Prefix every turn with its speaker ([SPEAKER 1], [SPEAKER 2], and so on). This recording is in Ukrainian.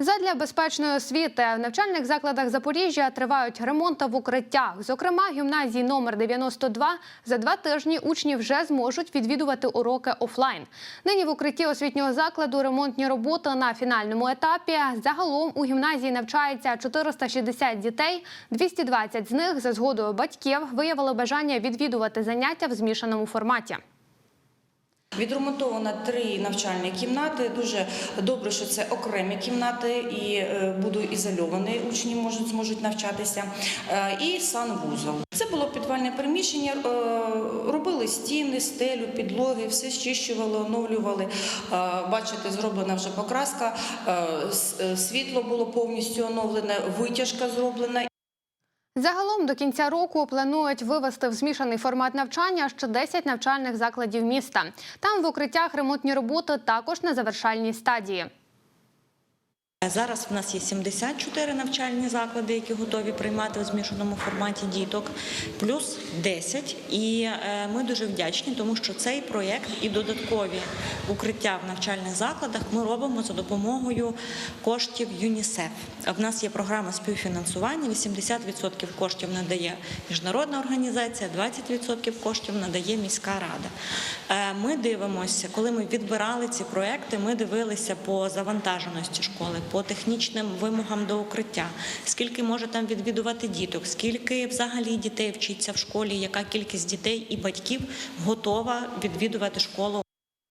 [SPEAKER 1] Задля безпечної освіти в навчальних закладах Запоріжжя тривають ремонти в укриттях. Зокрема, гімназії номер 92 за два тижні учні вже зможуть відвідувати уроки офлайн. Нині в укритті освітнього закладу ремонтні роботи на фінальному етапі. Загалом у гімназії навчається 460 дітей. 220 з них за згодою батьків виявили бажання відвідувати заняття в змішаному форматі.
[SPEAKER 2] Відремонтовано три навчальні кімнати. Дуже добре, що це окремі кімнати і е, будуть ізольовані. Учні можуть зможуть навчатися. Е, І санвузол. Це було підвальне приміщення. е, Робили стіни, стелю, підлоги, все щищували, оновлювали. Бачите, зроблена вже покраска. Світло було повністю оновлене, витяжка зроблена.
[SPEAKER 1] Загалом до кінця року планують вивести в змішаний формат навчання ще 10 навчальних закладів міста. Там в укриттях ремонтні роботи також на завершальній стадії.
[SPEAKER 3] Зараз в нас є 74 навчальні заклади, які готові приймати у змішаному форматі діток, плюс 10. І е, ми дуже вдячні, тому що цей проєкт і додаткові укриття в навчальних закладах ми робимо за допомогою коштів ЮНІСЕФ. В нас є програма співфінансування. 80% коштів надає міжнародна організація, 20% коштів надає міська рада. Е, Ми дивимося, коли ми відбирали ці проекти, ми дивилися по завантаженості школи, по технічним вимогам до укриття, скільки може там відвідувати діток, скільки взагалі дітей вчиться в школі, яка кількість дітей і батьків готова відвідувати школу